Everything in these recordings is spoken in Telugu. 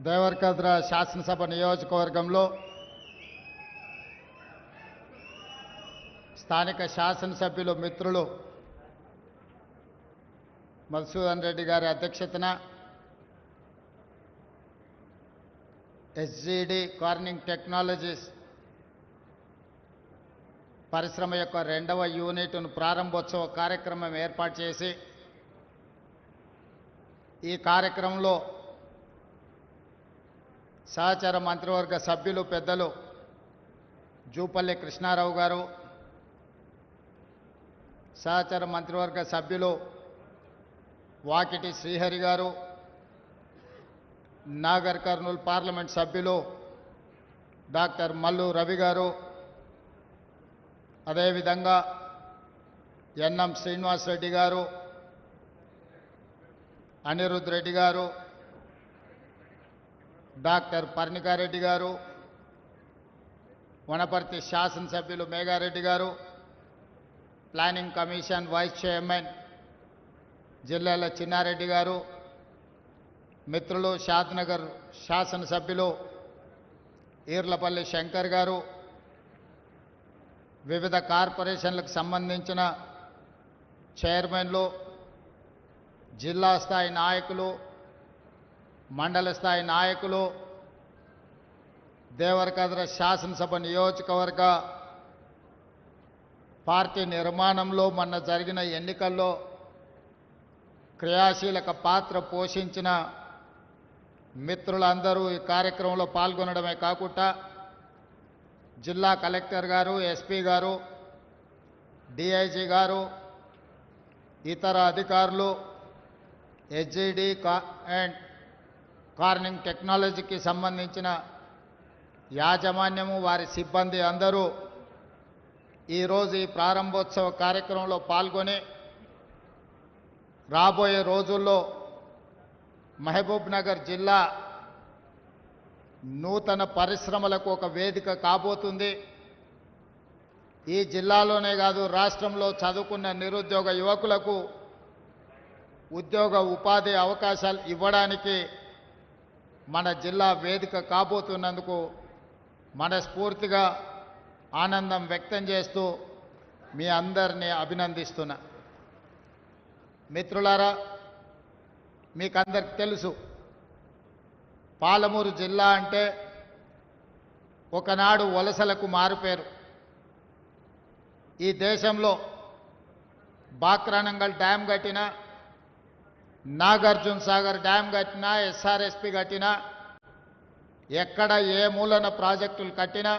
దేవరకద్ర శాసనసభ నియోజకవర్గంలో స్థానిక శాసనసభ్యులు మిత్రులు మధుసూదన్ రెడ్డి గారి అధ్యక్షతన ఎస్జిడి కార్నింగ్ టెక్నాలజీస్ పరిశ్రమ యొక్క రెండవ యూనిట్ను ప్రారంభోత్సవ కార్యక్రమం ఏర్పాటు చేసి ఈ కార్యక్రమంలో సహచర మంత్రివర్గ సభ్యులు పెద్దలు జూపల్లి కృష్ణారావు గారు సహచర మంత్రివర్గ సభ్యులు వాకిటి శ్రీహరి గారు నాగర్ కర్నూలు పార్లమెంట్ సభ్యులు డాక్టర్ మల్లు రవి గారు అదేవిధంగా ఎన్ఎం శ్రీనివాసరెడ్డి గారు అనిరుద్ రెడ్డి గారు డాక్టర్ పర్ణికారెడ్డి గారు వనపర్తి శాసనసభ్యులు మేఘారెడ్డి గారు ప్లానింగ్ కమిషన్ వైస్ చైర్మన్ జిల్లాల చిన్నారెడ్డి గారు మిత్రులు షాద్నగర్ శాసనసభ్యులు ఈర్లపల్లి శంకర్ గారు వివిధ కార్పొరేషన్లకు సంబంధించిన చైర్మన్లు జిల్లా స్థాయి నాయకులు మండల స్థాయి నాయకులు దేవరకద్ర శాసనసభ నియోజకవర్గ పార్టీ నిర్మాణంలో మొన్న జరిగిన ఎన్నికల్లో క్రియాశీలక పాత్ర పోషించిన మిత్రులందరూ ఈ కార్యక్రమంలో పాల్గొనడమే కాకుండా జిల్లా కలెక్టర్ గారు ఎస్పీ గారు డిఐజీ గారు ఇతర అధికారులు హెచ్జిడి కా అండ్ కార్నింగ్ టెక్నాలజీకి సంబంధించిన యాజమాన్యము వారి సిబ్బంది అందరూ ఈరోజు ఈ ప్రారంభోత్సవ కార్యక్రమంలో పాల్గొని రాబోయే రోజుల్లో మహబూబ్ నగర్ జిల్లా నూతన పరిశ్రమలకు ఒక వేదిక కాబోతుంది. ఈ జిల్లాలోనే కాదు రాష్ట్రంలో చదువుకున్న నిరుద్యోగ యువకులకు ఉద్యోగ ఉపాధి అవకాశాలు ఇవ్వడానికి మన జిల్లా వేదిక కాబోతున్నందుకు మనస్ఫూర్తిగా ఆనందం వ్యక్తం చేస్తూ మీ అందరినీ అభినందిస్తున్నా. మిత్రులారా మీకందరికి తెలుసు పాలమూరు జిల్లా అంటే ఒకనాడు వలసలకు మారుపేరు. ఈ దేశంలో బాక్రానంగల్ డ్యామ్ కట్టిన నాగార్జున సాగర్ డ్యామ్ కట్టినా ఎస్ఆర్ఎస్పి కట్టినా ఎక్కడ ఏ మూలన ప్రాజెక్టులు కట్టినా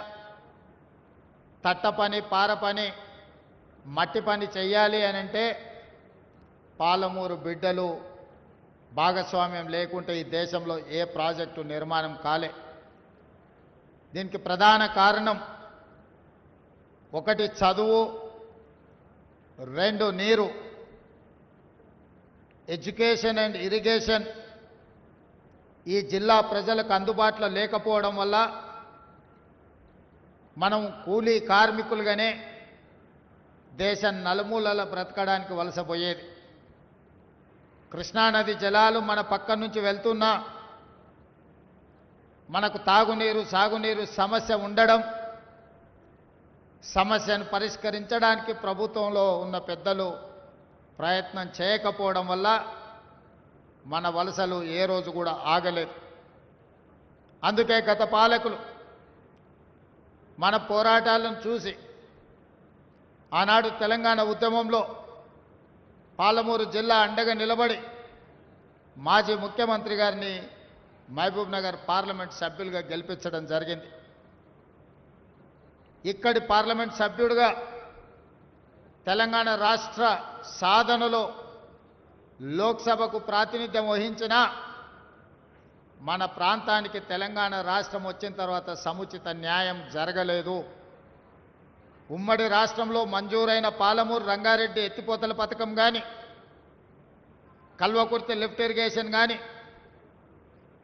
తట్ట పని పార పని మట్టి పని చెయ్యాలి అని అంటే పాలమూరు బిడ్డలు భాగస్వామ్యం లేకుంటే ఈ దేశంలో ఏ ప్రాజెక్టు నిర్మాణం కాలే. దీనికి ప్రధాన కారణం ఒకటి చదువు రెండు నీరు. ఎడ్యుకేషన్ అండ్ ఇరిగేషన్ ఈ జిల్లా ప్రజలకు అందుబాటులో లేకపోవడం వల్ల మనం కూలీ కార్మికులుగానే దేశం నలుమూలల బ్రతకడానికి వలసపోయేది. కృష్ణానది జలాలు మన పక్క నుంచి వెళ్తున్నా మనకు తాగునీరు సాగునీరు సమస్య ఉండడం సమస్యను పరిష్కరించడానికి ప్రభుత్వంలో ఉన్న పెద్దలు ప్రయత్నం చేయకపోవడం వల్ల మన వలసలు ఏ రోజు కూడా ఆగలేదు. అందుకే గత పాలకులు మన పోరాటాలను చూసి ఆనాడు తెలంగాణ ఉద్యమంలో పాలమూరు జిల్లా అండగా నిలబడి మాజీ ముఖ్యమంత్రి గారిని మహబూబ్ నగర్ పార్లమెంట్ సభ్యులుగా గెలిపించడం జరిగింది. ఇక్కడి పార్లమెంట్ సభ్యుడిగా తెలంగాణ రాష్ట్ర సాధనలో లోక్సభకు ప్రాతినిధ్యం వహించిన మన ప్రాంతానికి తెలంగాణ రాష్ట్రం వచ్చిన తర్వాత సముచిత న్యాయం జరగలేదు. ఉమ్మడి రాష్ట్రంలో మంజూరైన పాలమూరు రంగారెడ్డి ఎత్తిపోతల పథకం కానీ కల్వకుర్తి లిఫ్ట్ ఇరిగేషన్ కానీ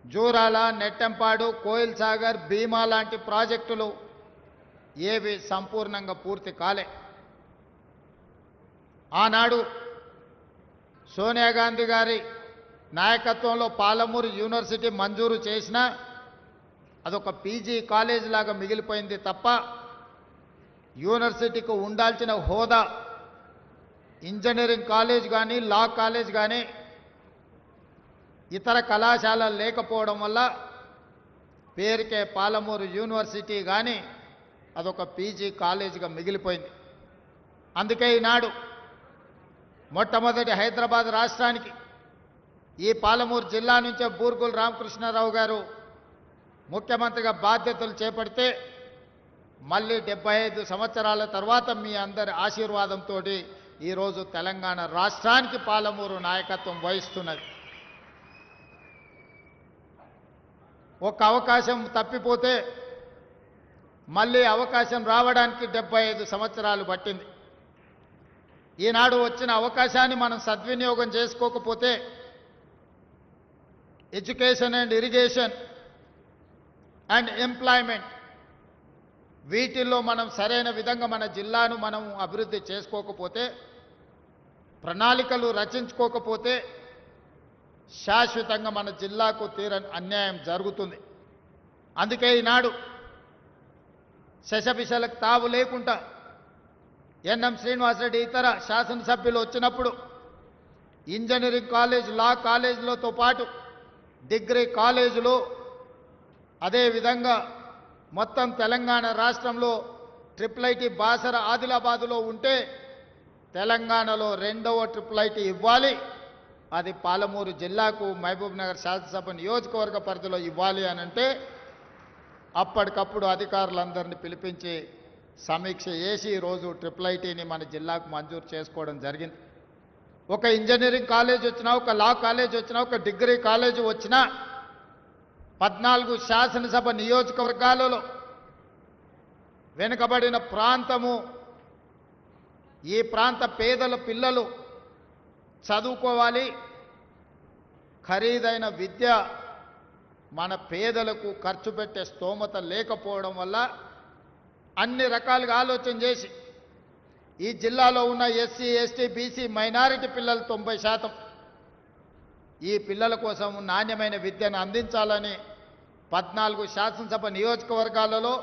జూరాల నెట్టెంపాడు కోయిల్ సాగర్ భీమా లాంటి ప్రాజెక్టులు ఏవి సంపూర్ణంగా పూర్తి కాలే. ఆనాడు సోనియా గాంధీ గారి నాయకత్వంలో పాలమూరు యూనివర్సిటీ మంజూరు చేసిన అదొక పీజీ కాలేజ్ లాగా మిగిలిపోయింది తప్ప యూనివర్సిటీకి ఉండాల్సిన హోదా ఇంజనీరింగ్ కాలేజ్ కానీ లా కాలేజ్ కానీ ఇతర కళాశాలలు లేకపోవడం వల్ల పేరుకే పాలమూరు యూనివర్సిటీ కానీ అదొక పీజీ కాలేజీగా మిగిలిపోయింది. అందుకే ఈనాడు మొట్టమొదటి హైదరాబాద్ రాష్ట్రానికి ఈ పాలమూరు జిల్లా నుంచే బూర్గుల రామకృష్ణారావు గారు ముఖ్యమంత్రిగా బాధ్యతలు చేపడితే మళ్ళీ డెబ్బై ఐదు సంవత్సరాల తర్వాత మీ అందరి ఆశీర్వాదంతో ఈరోజు తెలంగాణ రాష్ట్రానికి పాలమూరు నాయకత్వం వహిస్తున్నది. ఒక అవకాశం తప్పిపోతే మళ్ళీ అవకాశం రావడానికి డెబ్బై ఐదు సంవత్సరాలు పట్టింది. ఈనాడు వచ్చిన అవకాశాన్ని మనం సద్వినియోగం చేసుకోకపోతే education and irrigation and employment వీటిల్లో మనం సరైన విధంగా మన జిల్లాను మనం అభివృద్ధి చేసుకోకపోతే ప్రణాళికలు రచించుకోకపోతే శాశ్వతంగా మన జిల్లాకు తీరని అన్యాయం జరుగుతుంది. అందుకే ఈనాడు శశపిశలకు తావు లేకుండా ఎన్ఎం శ్రీనివాసరెడ్డి ఇతర శాసనసభ్యులు వచ్చినప్పుడు ఇంజనీరింగ్ కాలేజ్ లా కాలేజీలతో పాటు డిగ్రీ కాలేజీలు అదేవిధంగా మొత్తం తెలంగాణ రాష్ట్రంలో ట్రిపుల్ ఐటీ బాసర ఆదిలాబాదులో ఉంటే తెలంగాణలో రెండవ ట్రిపుల్ ఐటీ ఇవ్వాలి. అది పాలమూరు జిల్లాకు మహబూబ్ నగర్ శాసనసభ నియోజకవర్గ పరిధిలో ఇవ్వాలి అని అంటే అప్పటికప్పుడు అధికారులందరినీ పిలిపించి సమీక్ష చేసి ఈరోజు ట్రిపుల్ ఐటీని మన జిల్లాకు మంజూరు చేసుకోవడం జరిగింది. ఒక ఇంజనీరింగ్ కాలేజ్ వచ్చినా ఒక లా కాలేజ్ వచ్చినా ఒక డిగ్రీ కాలేజ్ వచ్చినా పద్నాలుగు శాసనసభ నియోజకవర్గాలలో వెనుకబడిన ప్రాంతము ఈ ప్రాంత పేదల పిల్లలు చదువుకోవాలి. ఖరీదైన విద్య మన పేదలకు ఖర్చు పెట్టే స్తోమత లేకపోవడం వల్ల అన్ని రకాలుగా ఆలోచన చేసి ఈ జిల్లాలో ఉన్న ఎస్సీ ఎస్టీ బీసీ మైనారిటీ పిల్లలు తొంభై శాతం ఈ పిల్లల కోసం నాణ్యమైన విద్యను అందించాలని పద్నాలుగు శాసనసభ నియోజకవర్గాలలో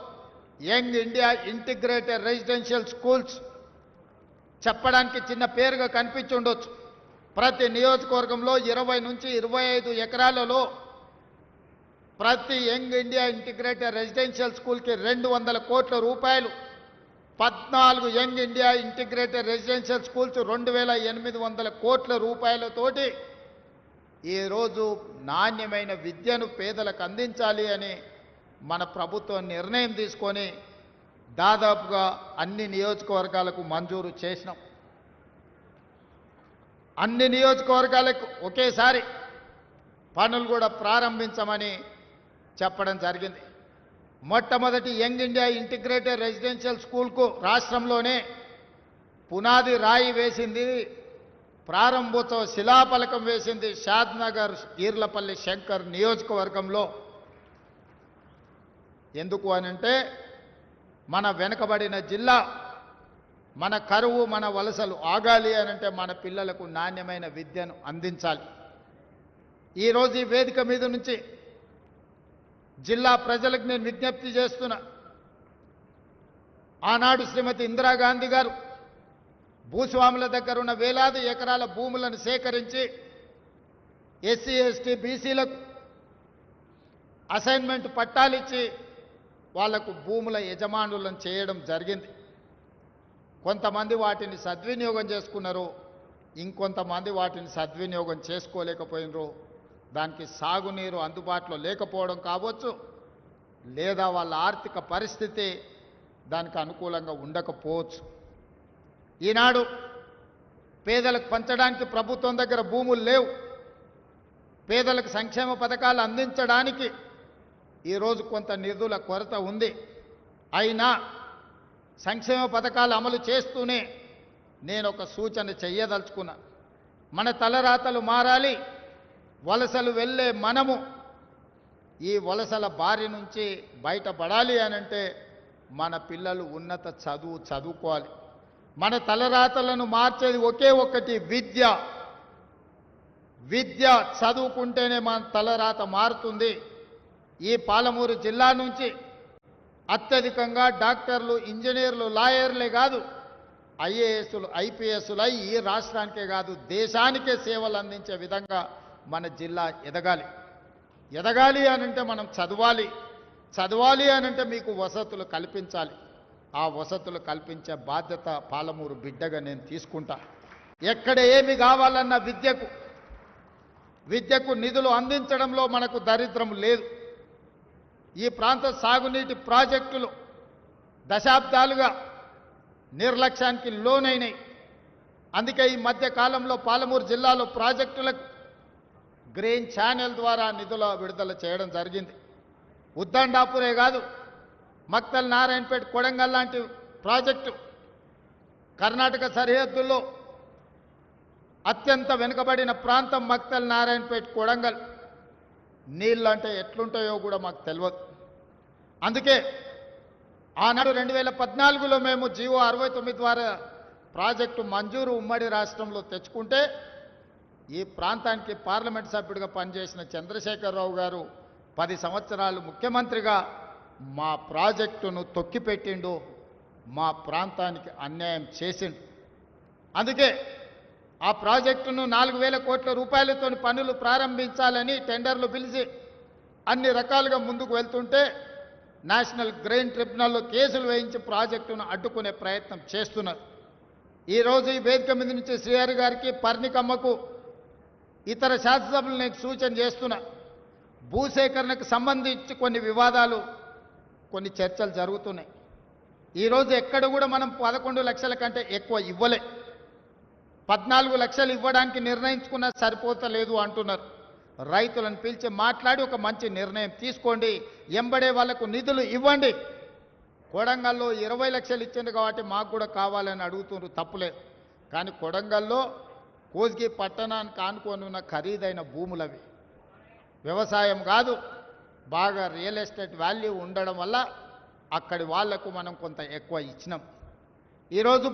young India integrated residential schools చెప్పడానికి చిన్న పేరుగా కనిపించి ఉండొచ్చు. ప్రతి నియోజకవర్గంలో ఇరవై నుంచి ఇరవై ఐదు ఎకరాలలో ప్రతి యంగ్ ఇండియా ఇంటిగ్రేటెడ్ రెసిడెన్షియల్ స్కూల్కి రెండు వందల కోట్ల రూపాయలు. పద్నాలుగు young India integrated residential schools రెండు వేల ఎనిమిది వందల కోట్ల రూపాయలతోటి ఈరోజు నాణ్యమైన విద్యను పేదలకు అందించాలి అని మన ప్రభుత్వం నిర్ణయం తీసుకొని దాదాపుగా అన్ని నియోజకవర్గాలకు మంజూరు చేసినాం. అన్ని నియోజకవర్గాలకు ఒకేసారి పనులు కూడా ప్రారంభించమని చెప్పడం జరిగింది. మొట్టమొదటి యంగ్ ఇండియా ఇంటిగ్రేటెడ్ రెసిడెన్షియల్ స్కూల్కు రాష్ట్రంలోనే పునాది రాయి వేసింది ప్రారంభోత్సవ శిలాఫలకం వేసింది షాద్నగర్ ఈర్లపల్లి శంకర్ నియోజకవర్గంలో. ఎందుకు అనంటే మన వెనుకబడిన జిల్లా మన కరువు మన వలసలు ఆగాలి అనంటే మన పిల్లలకు నాణ్యమైన విద్యను అందించాలి. ఈరోజు ఈ వేదిక మీద నుంచి జిల్లా ప్రజలకు నేను విజ్ఞప్తి చేస్తున్నా. ఆనాడు శ్రీమతి ఇందిరాగాంధీ గారు భూస్వాముల దగ్గర ఉన్న వేలాది ఎకరాల భూములను సేకరించి ఎస్సీ ఎస్టీ బీసీలకు అసైన్మెంట్ పట్టాలిచ్చి వాళ్ళకు భూముల యజమానులను చేయడం జరిగింది. కొంతమంది వాటిని సద్వినియోగం చేసుకున్నారు ఇంకొంతమంది వాటిని సద్వినియోగం చేసుకోలేకపోయినరు. దానికి సాగునీరు అందుబాటులో లేకపోవడం కావచ్చు లేదా వాళ్ళ ఆర్థిక పరిస్థితి దానికి అనుకూలంగా ఉండకపోవచ్చు. ఈనాడు పేదలకు పంచడానికి ప్రభుత్వం దగ్గర భూములు లేవు. పేదలకు సంక్షేమ పథకాలు అందించడానికి ఈరోజు కొంత నిధుల కొరత ఉంది. అయినా సంక్షేమ పథకాలు అమలు చేస్తూనే నేను ఒక సూచన చెయ్యదలుచుకున్నా. మన తలరాతలు మారాలి. వలసలు వెళ్ళే మనము ఈ వలసల బారి నుంచి బయటపడాలి అనంటే మన పిల్లలు ఉన్నత చదువు చదువుకోవాలి. మన తలరాతలను మార్చేది ఒకే ఒక్కటి విద్య. విద్య చదువుకుంటేనే మన తలరాత మారుతుంది. ఈ పాలమూరు జిల్లా నుంచి అత్యధికంగా డాక్టర్లు ఇంజనీర్లు లాయర్లే కాదు ఐఏఎస్లు ఐపీఎస్లై ఈ రాష్ట్రానికే కాదు దేశానికే సేవలు అందించే విధంగా మన జిల్లా ఎదగాలి. ఎదగాలి అనంటే మనం చదవాలి. చదవాలి అనంటే మీకు వసతులు కల్పించాలి. ఆ వసతులు కల్పించే బాధ్యత పాలమూరు బిడ్డగా నేను తీసుకుంటా. ఎక్కడ ఏమి కావాలన్న విద్యకు. విద్యకు నిధులు అందించడంలో మనకు దరిద్రం లేదు. ఈ ప్రాంత సాగునీటి ప్రాజెక్టులు దశాబ్దాలుగా నిర్లక్ష్యానికి లోనైనాయి. అందుకే ఈ మధ్య కాలంలో పాలమూరు జిల్లాలో ప్రాజెక్టులకు గ్రీన్ ఛానల్ ద్వారా నిధుల విడుదల చేయడం జరిగింది. ఉద్దండాపురే కాదు మక్తల్ నారాయణపేట కొడంగల్ లాంటి ప్రాజెక్టు కర్ణాటక సరిహద్దుల్లో అత్యంత వెనుకబడిన ప్రాంతం మక్తల్ నారాయణపేట కొడంగల్. నీళ్ళు అంటే ఎట్లుంటాయో కూడా మాకు తెలియదు అందుకే ఆనాడు రెండు వేల పద్నాలుగులో మేము జీవో అరవై తొమ్మిది ద్వారా ప్రాజెక్టు మంజూరు ఉమ్మడి రాష్ట్రంలో తెచ్చుకుంటే ఈ ప్రాంతానికి పార్లమెంట్ సభ్యుడిగా పనిచేసిన చంద్రశేఖరరావు గారు పది సంవత్సరాలు ముఖ్యమంత్రిగా మా ప్రాజెక్టును తొక్కిపెట్టిండు మా ప్రాంతానికి అన్యాయం చేసిండు. అందుకే ఆ ప్రాజెక్టును నాలుగు వేల కోట్ల రూపాయలతో పనులు ప్రారంభించాలని టెండర్లు పిలిచి అన్ని రకాలుగా ముందుకు వెళ్తుంటే నేషనల్ గ్రెయిన్ ట్రిబ్యునల్లో కేసులు వేయించి ప్రాజెక్టును అడ్డుకునే ప్రయత్నం చేస్తున్నారు. ఈరోజు ఈ వేదిక మీద నుంచి శ్రీహరి గారికి పర్ణికమ్మకు ఇతర శాసనసభలు నేను సూచన చేస్తున్నా. భూసేకరణకు సంబంధించి కొన్ని వివాదాలు కొన్ని చర్చలు జరుగుతున్నాయి. ఈరోజు ఎక్కడ కూడా మనం పదకొండు లక్షల కంటే ఎక్కువ ఇవ్వలే. పద్నాలుగు లక్షలు ఇవ్వడానికి నిర్ణయించుకున్నా సరిపోతలేదు అంటున్నారు. రైతులను పిలిచి మాట్లాడి ఒక మంచి నిర్ణయం తీసుకోండి. ఎంబడే వాళ్ళకు నిధులు ఇవ్వండి. కొడంగల్లో ఇరవై లక్షలు ఇచ్చింది కాబట్టి మాకు కూడా కావాలని అడుగుతున్నారు తప్పులేదు. కానీ కొడంగల్లో కోజ్గి పట్టణానికి ఆనుకొని ఉన్న ఖరీదైన భూములవి. వ్యవసాయం కాదు బాగా రియల్ ఎస్టేట్ వాల్యూ ఉండడం వల్ల అక్కడి వాళ్ళకు మనం కొంత ఎక్కువ ఇచ్చినాం. ఈరోజు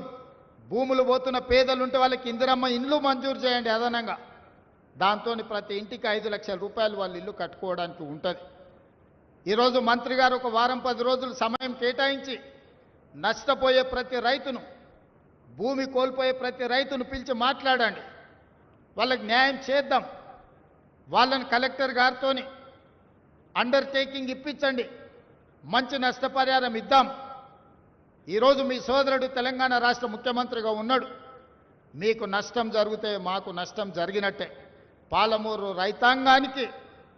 భూములు పోతున్న పేదలు ఉంటే వాళ్ళకి ఇందిరమ్మ ఇండ్లు మంజూరు చేయండి అదనంగా. దాంతో ప్రతి ఇంటికి ఐదు లక్షల రూపాయలు వాళ్ళు ఇల్లు కట్టుకోవడానికి ఉంటుంది. ఈరోజు మంత్రి గారు ఒక వారం పది రోజులు సమయం కేటాయించి నష్టపోయే ప్రతి రైతును భూమి కోల్పోయే ప్రతి రైతును పిలిచి మాట్లాడండి. వాళ్ళకి న్యాయం చేద్దాం. వాళ్ళని కలెక్టర్ గారితోని అండర్టేకింగ్ ఇప్పించండి. మంచి నష్టపరిహారం ఇద్దాం. ఈరోజు మీ సోదరుడు తెలంగాణ రాష్ట్ర ముఖ్యమంత్రిగా ఉన్నాడు. మీకు నష్టం జరిగితే మాకు నష్టం జరిగినట్టే. పాలమూరు రైతాంగానికి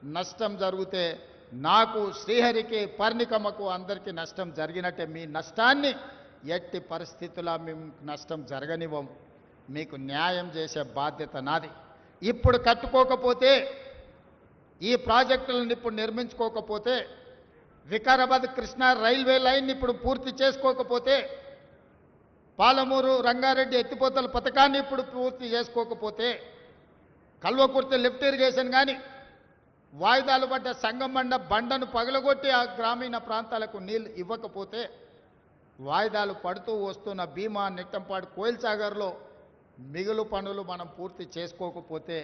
నష్టం జరిగితే నాకు శ్రీహరికి పర్ణికమ్మకు అందరికీ నష్టం జరిగినట్టే. మీ నష్టాన్ని ఎట్టి పరిస్థితుల్లో మేము నష్టం జరగనివ్వం. మీకు న్యాయం చేసే బాధ్యత నాది. ఇప్పుడు కట్టుకోకపోతే ఈ ప్రాజెక్టులను ఇప్పుడు నిర్మించుకోకపోతే వికారాబాద్ కృష్ణా రైల్వే లైన్ ఇప్పుడు పూర్తి చేసుకోకపోతే పాలమూరు రంగారెడ్డి ఎత్తిపోతల పథకాన్ని ఇప్పుడు పూర్తి చేసుకోకపోతే కల్వకుర్తి లిఫ్ట్ ఇరిగేషన్ కానీ వాయిదాలు పడ్డ సంగం బండను పగలగొట్టి ఆ గ్రామీణ ప్రాంతాలకు నీళ్ళు ఇవ్వకపోతే వాయిదాలు పడుతూ వస్తున్న భీమా నెట్టంపాడు కోయిల్సాగర్లో మిగులు పనులు మనం పూర్తి చేసుకోకపోతే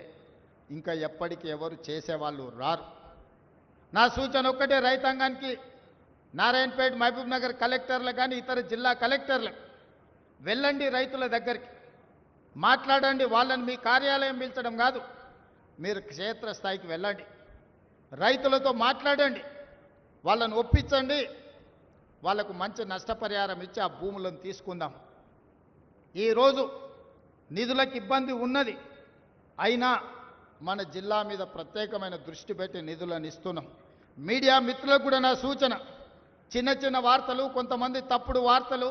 ఇంకా ఎప్పటికీ ఎవరు చేసేవాళ్ళు రారు. నా సూచన ఒక్కటే రైతాంగానికి నారాయణపేట మహబూబ్ నగర్ కలెక్టర్లు కానీ ఇతర జిల్లా కలెక్టర్లు వెళ్ళండి రైతుల దగ్గరికి. మాట్లాడండి వాళ్ళని మీ కార్యాలయం పిలిచడం కాదు మీరు క్షేత్రస్థాయికి వెళ్ళండి. రైతులతో మాట్లాడండి వాళ్ళని ఒప్పించండి వాళ్ళకు మంచి నష్టపరిహారం ఇచ్చి ఆ భూములను తీసుకుందాం. ఈరోజు నిధులకు ఇబ్బంది ఉన్నది. అయినా మన జిల్లా మీద ప్రత్యేకమైన దృష్టి పెట్టి నిధులను ఇస్తున్నాం. మీడియా మిత్రులకు కూడా నా సూచన చిన్న చిన్న వార్తలు కొంతమంది తప్పుడు వార్తలు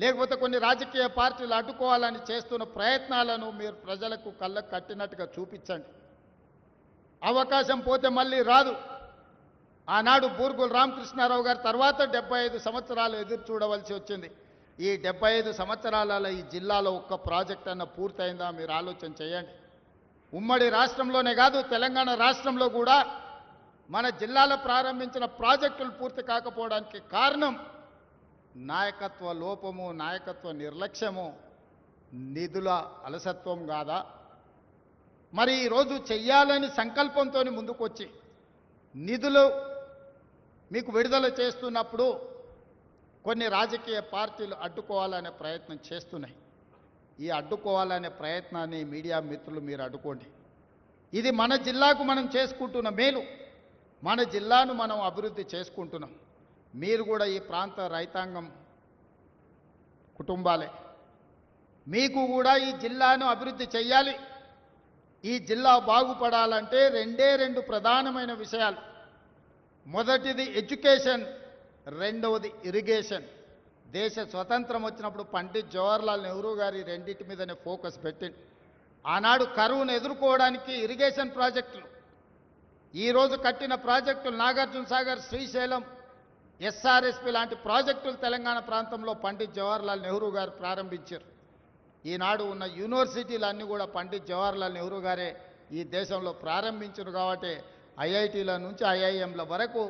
లేకపోతే కొన్ని రాజకీయ పార్టీలు అడ్డుకోవాలని చేస్తున్న ప్రయత్నాలను మీరు ప్రజలకు కళ్ళకు కట్టినట్టుగా చూపించండి. అవకాశం పోతే మళ్ళీ రాదు. ఆనాడు బూర్గుల రామకృష్ణారావు గారి తర్వాత డెబ్బై ఐదు సంవత్సరాలు ఎదురు చూడవలసి వచ్చింది. ఈ డెబ్బై ఐదు సంవత్సరాలలో ఈ జిల్లాలో ఒక్క ప్రాజెక్ట్ అన్న పూర్తయిందా మీరు ఆలోచన చేయండి. ఉమ్మడి రాష్ట్రంలోనే కాదు తెలంగాణ రాష్ట్రంలో కూడా మన జిల్లాలో ప్రారంభించిన ప్రాజెక్టులు పూర్తి కాకపోవడానికి కారణం నాయకత్వ లోపము నాయకత్వ నిర్లక్ష్యము నిధుల అలసత్వం కాదా? మరి ఈరోజు చెయ్యాలని సంకల్పంతో ముందుకొచ్చి నిధులు మీకు విడుదల చేస్తున్నప్పుడు కొన్ని రాజకీయ పార్టీలు అడ్డుకోవాలనే ప్రయత్నం చేస్తున్నాయి. ఈ అడ్డుకోవాలనే ప్రయత్నాన్ని మీడియా మిత్రులు మీరు అడ్డుకోండి. ఇది మన జిల్లాకు మనం చేసుకుంటున్న మేలు. మన జిల్లాను మనం అభివృద్ధి చేసుకుంటున్నాం. మీరు కూడా ఈ ప్రాంత రైతాంగం కుటుంబాలే. మీకు కూడా ఈ జిల్లాను అభివృద్ధి చేయాలి ఈ జిల్లా బాగుపడాలంటే రెండే రెండు ప్రధానమైన విషయాలు. మొదటిది ఎడ్యుకేషన్ రెండవది ఇరిగేషన్. దేశ స్వతంత్రం వచ్చినప్పుడు పండిత్ జవహర్లాల్ నెహ్రూ గారి రెండింటి మీదనే ఫోకస్ పెట్టింది ఆనాడు కరువును ఎదుర్కోవడానికి ఇరిగేషన్ ప్రాజెక్టులు. ఈరోజు కట్టిన ప్రాజెక్టులు నాగార్జున సాగర్ శ్రీశైలం ఎస్ఆర్ఎస్పి లాంటి ప్రాజెక్టులు తెలంగాణ ప్రాంతంలో పండిత్ జవహర్లాల్ నెహ్రూ గారు ప్రారంభించారు. ఈనాడు ఉన్న యూనివర్సిటీలు అన్నీ కూడా పండిత్ జవహర్లాల్ నెహ్రూ గారే ఈ దేశంలో ప్రారంభించారు కాబట్టి ఐఐటీల నుంచి ఐఐఎంల వరకు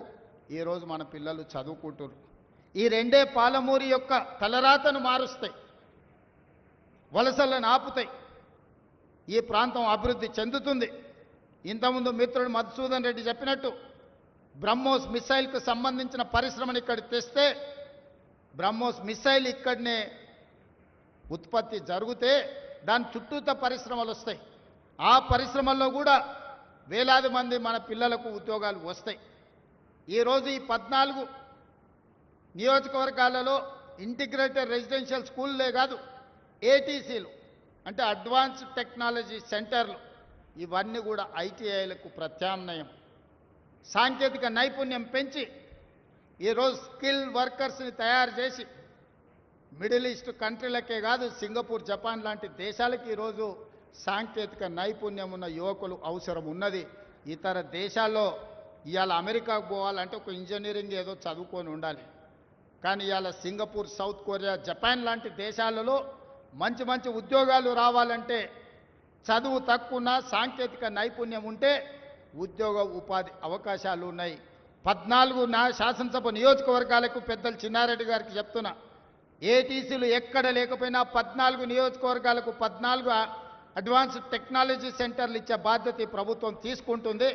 ఈరోజు మన పిల్లలు చదువుకుంటున్నారు ఈ రెండే పాలమూరి యొక్క తలరాతను మారుస్తాయి. వలసలను ఆపుతాయి. ఈ ప్రాంతం అభివృద్ధి చెందుతుంది. ఇంతకుముందు మిత్రుడు మధుసూదన్ రెడ్డి చెప్పినట్టు బ్రహ్మోస్ మిసైల్కు సంబంధించిన పరిశ్రమను ఇక్కడ తెస్తే బ్రహ్మోస్ మిసైల్ ఇక్కడనే ఉత్పత్తి జరిగితే దాని చుట్టూత పరిశ్రమలు వస్తాయి. ఆ పరిశ్రమల్లో కూడా వేలాది మంది మన పిల్లలకు ఉద్యోగాలు వస్తాయి. ఈరోజు ఈ పద్నాలుగు నియోజకవర్గాలలో ఇంటిగ్రేటెడ్ రెసిడెన్షియల్ స్కూల్లే కాదు ఏటీసీలు అంటే అడ్వాన్స్డ్ టెక్నాలజీ సెంటర్లు ఇవన్నీ కూడా ఐటీఐలకు ప్రత్యామ్నాయం. సాంకేతిక నైపుణ్యం పెంచి ఈరోజు స్కిల్ వర్కర్స్ని తయారు చేసి మిడిల్ ఈస్ట్ కంట్రీలకే కాదు సింగపూర్ జపాన్ లాంటి దేశాలకు ఈరోజు సాంకేతిక నైపుణ్యం ఉన్న యువకులు అవసరం ఉన్నది. ఇతర దేశాల్లో ఇవాళ అమెరికాకు పోవాలంటే ఒక ఇంజనీరింగ్ ఏదో చదువుకొని ఉండాలి. కానీ ఇవాళ సింగపూర్ సౌత్ కొరియా జపాన్ లాంటి దేశాలలో మంచి మంచి ఉద్యోగాలు రావాలంటే చదువు తక్కువ సాంకేతిక నైపుణ్యం ఉంటే ఉద్యోగ ఉపాధి అవకాశాలు ఉన్నాయి. పద్నాలుగు నా శాసనసభ నియోజకవర్గాలకు పెద్దలు చిన్నారెడ్డి గారికి చెప్తున్నా. ఏటీసీలు ఎక్కడ లేకపోయినా పద్నాలుగు నియోజకవర్గాలకు పద్నాలుగు అడ్వాన్స్డ్ టెక్నాలజీ సెంటర్లు ఇచ్చే బాధ్యత ఈ ప్రభుత్వం తీసుకుంటుంది.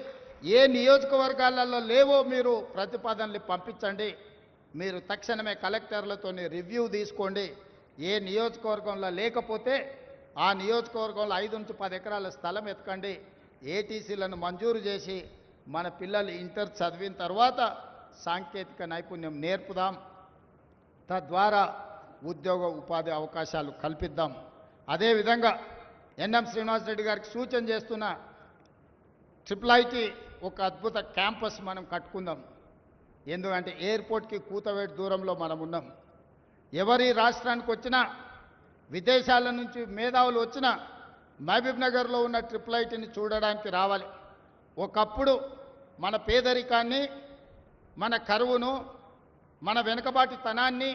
ఏ నియోజకవర్గాలలో లేవో మీరు ప్రతిపాదనలు పంపించండి. మీరు తక్షణమే కలెక్టర్లతో రివ్యూ తీసుకోండి. ఏ నియోజకవర్గంలో లేకపోతే ఆ నియోజకవర్గంలో ఐదు నుంచి పది ఎకరాల స్థలం ఎతకండి. ఏటీసీలను మంజూరు చేసి మన పిల్లలు ఇంటర్ చదివిన తర్వాత సాంకేతిక నైపుణ్యం నేర్పుదాం. తద్వారా ఉద్యోగ ఉపాధి అవకాశాలు కల్పిద్దాం. అదేవిధంగా ఎన్ఎం శ్రీనివాసరెడ్డి గారికి సూచన చేస్తున్న ట్రిపుల్ ఐటి ఒక అద్భుత క్యాంపస్ మనం కట్టుకుందాం. ఎందుకంటే ఎయిర్పోర్ట్కి కూతవేటి దూరంలో మనం ఉన్నాం. ఎవరి రాష్ట్రానికి వచ్చినా విదేశాల నుంచి మేధావులు వచ్చినా మహబూబ్ నగర్లో ఉన్న ట్రిపుల్ ఐటీని చూడడానికి రావాలి. ఒకప్పుడు మన పేదరికాన్ని మన కరువును మన వెనుకబాటుతనాన్ని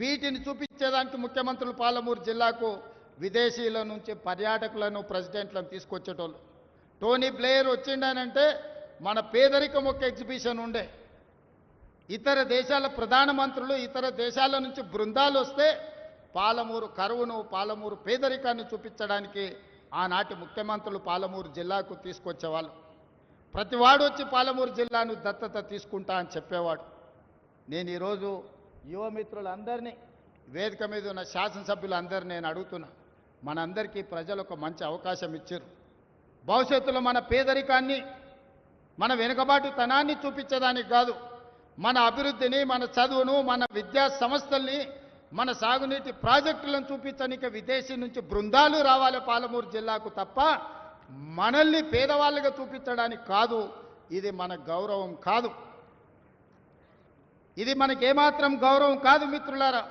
వీటిని చూపించేదానికి ముఖ్యమంత్రులు పాలమూరు జిల్లాకు విదేశీయుల నుంచి పర్యాటకులను ప్రెసిడెంట్లను తీసుకొచ్చేటోళ్ళు. టోనీ బ్లేయర్ వచ్చిండనంటే మన పేదరికం ఒక ఎగ్జిబిషన్ ఉండే. ఇతర దేశాల ప్రధానమంత్రులు ఇతర దేశాల నుంచి బృందాలు వస్తే పాలమూరు కరువును పాలమూరు పేదరికాన్ని చూపించడానికి ఆనాటి ముఖ్యమంత్రులు పాలమూరు జిల్లాకు తీసుకొచ్చేవాళ్ళు. ప్రతివాడు వచ్చి పాలమూరు జిల్లాను దత్తత తీసుకుంటా అని చెప్పేవాడు. నేను ఈరోజు యువమిత్రులందరినీ వేదిక మీద ఉన్న శాసనసభ్యులందరినీ నేను అడుగుతున్నా. మనందరికీ ప్రజలు ఒక మంచి అవకాశం ఇచ్చారు. భవిష్యత్తులో మన పేదరికాన్ని మన వెనుకబాటుతనాన్ని చూపించడానికి కాదు మన అభివృద్ధిని మన చదువును మన విద్యా సంస్థల్ని మన సాగునీటి ప్రాజెక్టులను చూపించడానికి విదేశీ నుంచి బృందాలు రావాలి పాలమూరు జిల్లాకు తప్ప మనల్ని పేదవాళ్ళుగా చూపించడానికి కాదు ఇది మన గౌరవం కాదు. ఇది మనకేమాత్రం గౌరవం కాదు మిత్రులారా.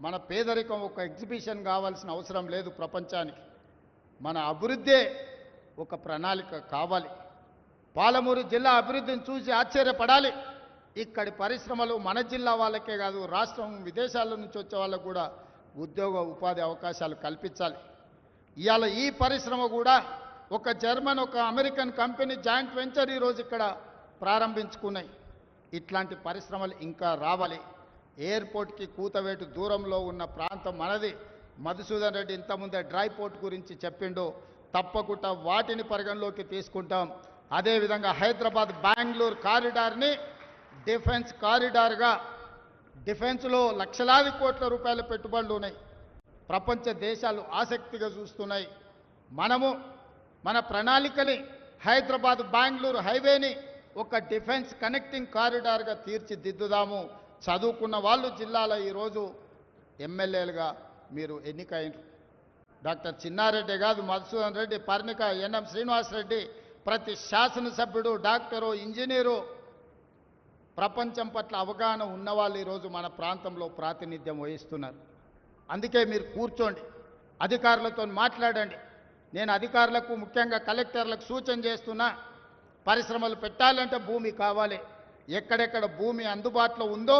మన పేదరికం ఒక ఎగ్జిబిషన్ కావాల్సిన అవసరం లేదు ప్రపంచానికి. మన అభివృద్ధే ఒక ప్రణాళిక కావాలి. పాలమూరు జిల్లా అభివృద్ధిని చూసి ఆశ్చర్యపడాలి. ఇక్కడి పరిశ్రమలు మన జిల్లా వాళ్ళకే కాదు రాష్ట్రం విదేశాల నుంచి వచ్చే వాళ్ళకు కూడా ఉద్యోగ ఉపాధి అవకాశాలు కల్పించాలి. ఇవాళ ఈ పరిశ్రమ కూడా ఒక జర్మన్ ఒక అమెరికన్ కంపెనీ జాయింట్ వెంచర్ ఈరోజు ఇక్కడ ప్రారంభించుకున్నాయి. ఇట్లాంటి పరిశ్రమలు ఇంకా రావాలి. ఎయిర్పోర్ట్కి కూతవేటు దూరంలో ఉన్న ప్రాంతం మనది. మధుసూదన్ రెడ్డి ఇంతకుముందే డ్రై పోర్ట్ గురించి చెప్పిండు. తప్పకుండా వాటిని పరిగణలోకి తీసుకుంటాం. అదేవిధంగా హైదరాబాద్ బెంగళూరు కారిడార్ని డిఫెన్స్ కారిడార్గా డిఫెన్స్లో లక్షలాది కోట్ల రూపాయల పెట్టుబడులు ఉన్నాయి. ప్రపంచ దేశాలు ఆసక్తిగా చూస్తున్నాయి. మనము మన ప్రణాళికని హైదరాబాద్ బెంగళూరు హైవేని ఒక డిఫెన్స్ కనెక్టింగ్ కారిడార్గా తీర్చిదిద్దుదాము. చదువుకున్న వాళ్ళు జిల్లాలో ఈరోజు ఎమ్మెల్యేలుగా మీరు ఎన్నికయ్యారు డాక్టర్ చిన్నారెడ్డి కాదు మధుసూదన్ రెడ్డి పర్ణిక ఎన్ఎం శ్రీనివాసరెడ్డి ప్రతి శాసనసభ్యుడు డాక్టరు ఇంజనీరు ప్రపంచం పట్ల అవగాహన ఉన్నవాళ్ళు ఈరోజు మన ప్రాంతంలో ప్రాతినిధ్యం వహిస్తున్నారు. అందుకే మీరు కూర్చోండి అధికారులతో మాట్లాడండి. నేను అధికారులకు ముఖ్యంగా కలెక్టర్లకు సూచన చేస్తున్నా పరిశ్రమలు పెట్టాలంటే భూమి కావాలి. ఎక్కడెక్కడ భూమి అందుబాటులో ఉందో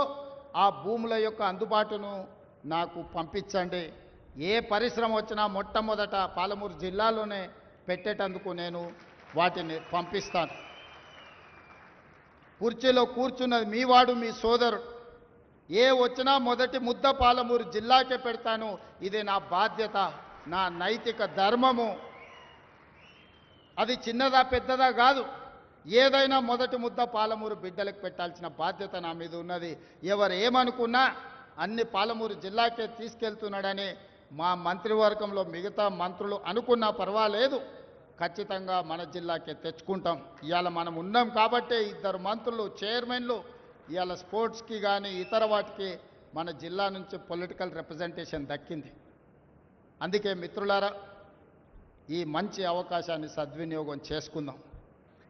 ఆ భూముల యొక్క అందుబాటును నాకు పంపించండి. ఏ పరిశ్రమ వచ్చినా మొట్టమొదట పాలమూరు జిల్లాలోనే పెట్టేటందుకు నేను వాటిని పంపిస్తాను. కుర్చీలో కూర్చున్నది మీ వాడు మీ సోదరుడు. ఏ వచ్చినా మొదటి ముద్ద పాలమూరు జిల్లాకే పెడతాను. ఇది నా బాధ్యత నా నైతిక ధర్మము. అది చిన్నదా పెద్దదా కాదు. ఏదైనా మొదటి ముద్ద పాలమూరు బిడ్డలకు పెట్టాల్సిన బాధ్యత నా మీద ఉన్నది. ఎవరు ఏమనుకున్నా అన్ని పాలమూరు జిల్లాకే తీసుకెళ్తున్నాడని మా మంత్రివర్గంలో మిగతా మంత్రులు అనుకున్నా పర్వాలేదు. ఖచ్చితంగా మన జిల్లాకే తెచ్చుకుంటాం. ఇవాళ మనం ఉన్నాం కాబట్టే ఇద్దరు మంత్రులు చైర్మన్లు ఇవాళ స్పోర్ట్స్కి కానీ ఇతర వాటికి మన జిల్లా నుంచి పొలిటికల్ రిప్రజెంటేషన్ దక్కింది. అందుకే మిత్రులారా ఈ మంచి అవకాశాన్ని సద్వినియోగం చేసుకుందాం.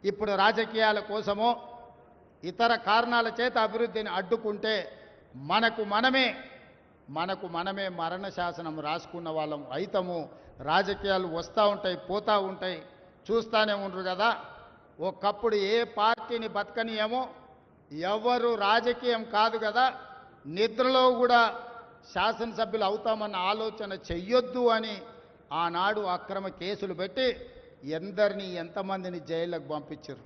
ఇప్పుడు రాజకీయాల కోసమో ఇతర కారణాల చేత అభివృద్ధిని అడ్డుకుంటే మనకు మనమే మనకు మనమే మరణ శాసనం రాసుకున్న వాళ్ళం అయితము రాజకీయాలు వస్తూ ఉంటాయి పోతూ ఉంటాయి చూస్తూనే ఉండరు కదా. ఒకప్పుడు ఏ పార్టీని బతకనీయమో ఎవరు రాజకీయం కాదు కదా. నిద్రలో కూడా శాసనసభ్యులు అవుతామన్న ఆలోచన చెయ్యొద్దు అని ఆనాడు అక్రమ కేసులు పెట్టి ఎందరిని ఎంతమందిని జైళ్ళకు పంపించారు?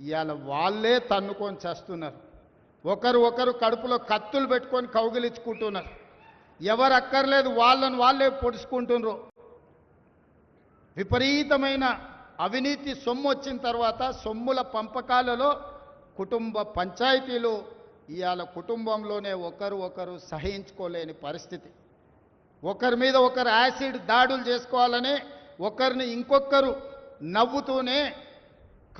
ఇవాళ వాళ్ళే తన్నుకొని చేస్తున్నారు. ఒకరు ఒకరు కడుపులో కత్తులు పెట్టుకొని కౌగిలించుకుంటున్నారు. ఎవరు అక్కర్లేదు వాళ్ళని వాళ్ళే పొడుచుకుంటున్నారు. విపరీతమైన అవినీతి సొమ్ము వచ్చిన తర్వాత సొమ్ముల పంపకాలలో కుటుంబ పంచాయతీలు ఇవాళ కుటుంబంలోనే ఒకరు ఒకరు సహించుకోలేని పరిస్థితి. ఒకరి మీద ఒకరు యాసిడ్ దాడులు చేసుకోవాలని ఒకరిని ఇంకొకరు నవ్వుతూనే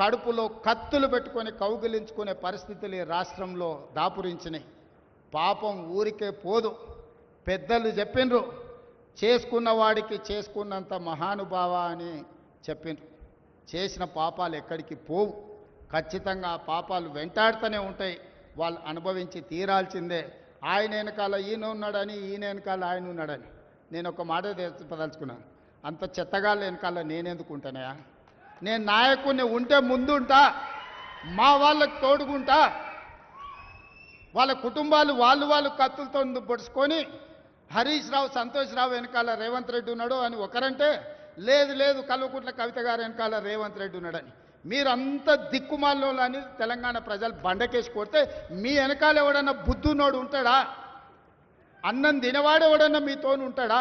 కడుపులో కత్తులు పెట్టుకొని కౌగిలించుకునే పరిస్థితులు ఈ రాష్ట్రంలో దాపురించినాయి. పాపం ఊరికే పోదు. పెద్దలు చెప్పిండ్రు చేసుకున్న వాడికి చేసుకున్నంత మహానుభావ అని చెప్పిండ్రు. చేసిన పాపాలు ఎక్కడికి పోవు. ఖచ్చితంగా ఆ పాపాలు వెంటాడుతూనే ఉంటాయి. వాళ్ళు అనుభవించి తీరాల్సిందే. ఆయన వెనకాల ఈయన ఉన్నాడని ఈయన వెనకాల ఆయన ఉన్నాడని. నేను ఒక మాట చెప్పదలుచుకున్నాను అంత చెత్తగా వెనకాల నేనెందుకు ఉంటానయా నేను నాయకుడిని ఉంటే ముందుంటా మా వాళ్ళకి తోడుకుంటా వాళ్ళ కుటుంబాలు వాళ్ళు వాళ్ళు కత్తులతో పొడుచుకొని హరీష్ రావు సంతోష్ రావు వెనకాల రేవంత్ రెడ్డి ఉన్నాడు అని ఒకరంటే లేదు లేదు కల్వకుంట్ల కవిత గారు వెనకాల రేవంత్ రెడ్డి ఉన్నాడని. మీరంతా దిక్కుమాల్లో అని తెలంగాణ ప్రజలు బండకేసి కొడితే మీ వెనకాల ఎవడన్నా బుద్ధున్నోడు ఉంటాడా? అన్నం తినవాడు ఎవడన్నా మీతోని ఉంటాడా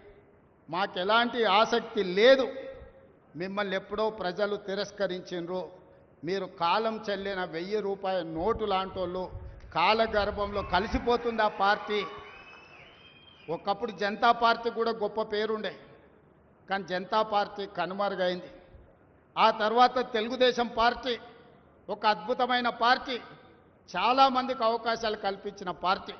మాకు ఎలాంటి ఆసక్తి లేదు. మిమ్మల్ని ఎప్పుడో ప్రజలు తిరస్కరించిండ్రు మీరు కాలం చెల్లిన వెయ్యి రూపాయల నోటు లాంటోళ్ళు కాలగర్భంలో కలిసిపోతుంది ఆ పార్టీ? ఒకప్పుడు జనతా పార్టీ కూడా గొప్ప పేరుండే. కానీ జనతా పార్టీ కనుమరుగైంది. ఆ తర్వాత తెలుగుదేశం పార్టీ ఒక అద్భుతమైన పార్టీ. చాలామందికి అవకాశాలు కల్పించిన పార్టీ.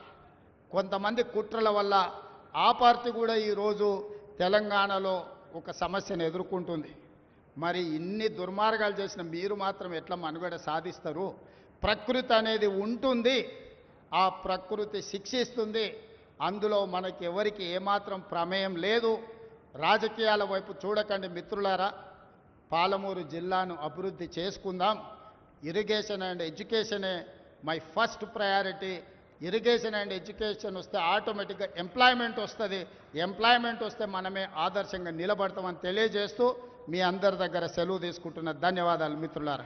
కొంతమంది కుట్రల వల్ల ఆ పార్టీ కూడా ఈరోజు తెలంగాణలో ఒక సమస్యను ఎదుర్కొంటుంది. మరి ఇన్ని దుర్మార్గాలు చేసిన మీరు మాత్రం ఎట్లా మనుగడ సాధిస్తారు? ప్రకృతి అనేది ఉంటుంది. ఆ ప్రకృతి శిక్షిస్తుంది. అందులో మనకి ఎవరికి ఏమాత్రం ప్రమేయం లేదు. రాజకీయాల వైపు చూడకండి మిత్రులారా. పాలమూరు జిల్లాను అభివృద్ధి చేసుకుందాం. Irrigation and ఎడ్యుకేషనే my first priority. Irrigation and education వస్తే ఆటోమేటిక్గా ఎంప్లాయ్మెంట్ వస్తుంది. ఎంప్లాయ్మెంట్ వస్తే మనమే ఆదర్శంగా నిలబడతామని తెలియజేస్తూ మీ అందరి దగ్గర సెలవు తీసుకుంటున్న ధన్యవాదాలు మిత్రులారా.